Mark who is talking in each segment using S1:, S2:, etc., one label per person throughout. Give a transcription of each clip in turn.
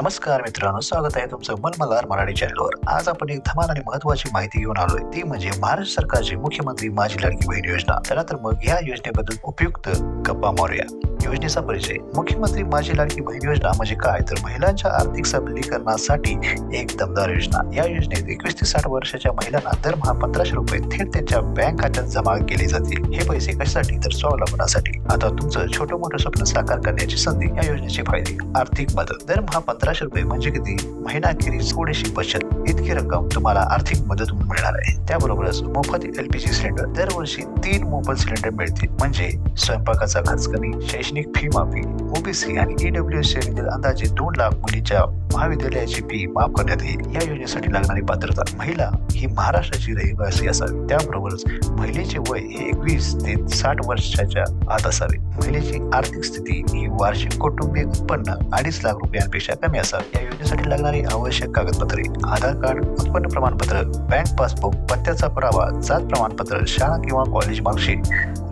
S1: नमस्कार मित्रांनो स्वागत आहे तुमचं मनमल्हार मराठी चॅनलवर आज आपण एक धमाल आणि महत्वाची माहिती घेऊन आलोय. ती म्हणजे महाराष्ट्र सरकारची मुख्यमंत्री माझी लाडकी बहीण योजना. चला तर मग या योजनेबद्दल उपयुक्त गप्पा मारूया. योजनेचा परिचय. मुख्यमंत्री माझी लाडकी बहीण योजना म्हणजे काय? तर महिलांच्या आर्थिक सबलीकरणासाठी एक दमदार योजना. या योजनेत एकवीस ते साठ वर्षाच्या महिलांना दरमहा पंधराशे रुपये थेट त्यांच्या बँक खात्यात जमा केले जातील. हे पैसे कशासाठी? तर स्वावलंबनासाठी. आता तुमचं छोटं मोठं स्वप्न साकार करण्याची संधी या योजनेचे फायदे. आर्थिक मदत. दरमहा पंधराशे रुपये म्हणजे किती? महिना अखेरीस थोडीशी बचत. इतकी रक्कम तुम्हाला आर्थिक मदत म्हणून मिळणार आहे. त्याबरोबरच मोफत एलपीजी सिलेंडर दरवर्षी तीन मोफत सिलेंडर मिळतील. म्हणजे स्वयंपाकाचा खर्च कमी शैक्षणिक फी माफी ओबीसी आणि ईडब्ल्यू श्रेणीतील अंदाजे दोन लाख मुलीच्या महाविद्यालयाची फी माफ करण्यात येईल. या योजनेसाठी लागणारी पात्रता महिला ही महाराष्ट्राची रहिवासी असावी. त्याबरोबरच महिलेचे वय हे एकवीस ते साठ वर्षाच्या आत असावे. महिलेची आर्थिक स्थिती ही वार्षिक कौटुंबिक उत्पन्न अडीच लाख रुपयांपेक्षा कमी असावी. या योजनेसाठी लागणारी आवश्यक कागदपत्रे आधार कार्ड उत्पन्न प्रमाणपत्र बँक पासबुक पत्त्याचा पुरावा जात प्रमाणपत्र शाळा किंवा college marksheet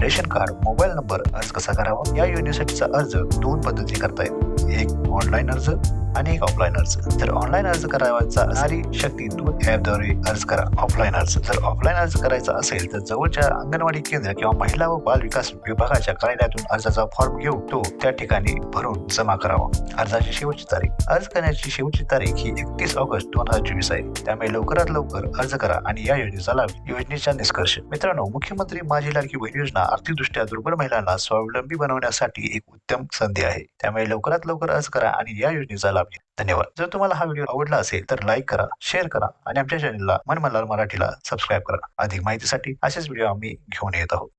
S1: ration card mobile number अर्ज कसा करावा? या योजने करण्यासाठीचा अर्ज दोन पद्धतीने करता येईल. एक ऑनलाईन अर्ज आणि एक ऑफलाईन अर्ज तर ऑनलाईन अर्ज करायचा असणारी शक्ती दूत ॲपद्वारे अर्ज करा. ऑफलाईन अर्ज जर ऑफलाईन अर्ज करायचा असेल तर जवळच्या अंगणवाडी केंद्र किंवा महिला व बाल विकास विभागाच्या कार्यालयातून अर्जाचा फॉर्म घेऊन तो त्या ठिकाणी भरून जमा करावा. अर्जाची शेवटची तारीख. अर्ज करण्याची शेवटची तारीख ही एकतीस ऑगस्ट दोन हजार चोवीस आहे. त्यामुळे लवकरात लवकर अर्ज करा आणि या योजनेचा लाभ योजनेचा निष्कर्ष. मित्रांनो मुख्यमंत्री माझी लाडकी बहीण योजना आर्थिकदृष्ट्या दुर्बल महिलांना स्वावलंबी बनवण्यासाठी एक उत्तम संधी आहे. त्यामुळे लवकरात लवकर अर्ज करा. करा आणि या योजनेचा लाभ घ्या. धन्यवाद. जर तुम्हाला हा व्हिडिओ आवडला असेल तर लाईक करा शेअर करा आणि आमच्या चॅनलला मन मल्हार मराठीला सबस्क्राईब करा. अधिक माहितीसाठी असेच व्हिडिओ आम्ही घेऊन येत आहोत.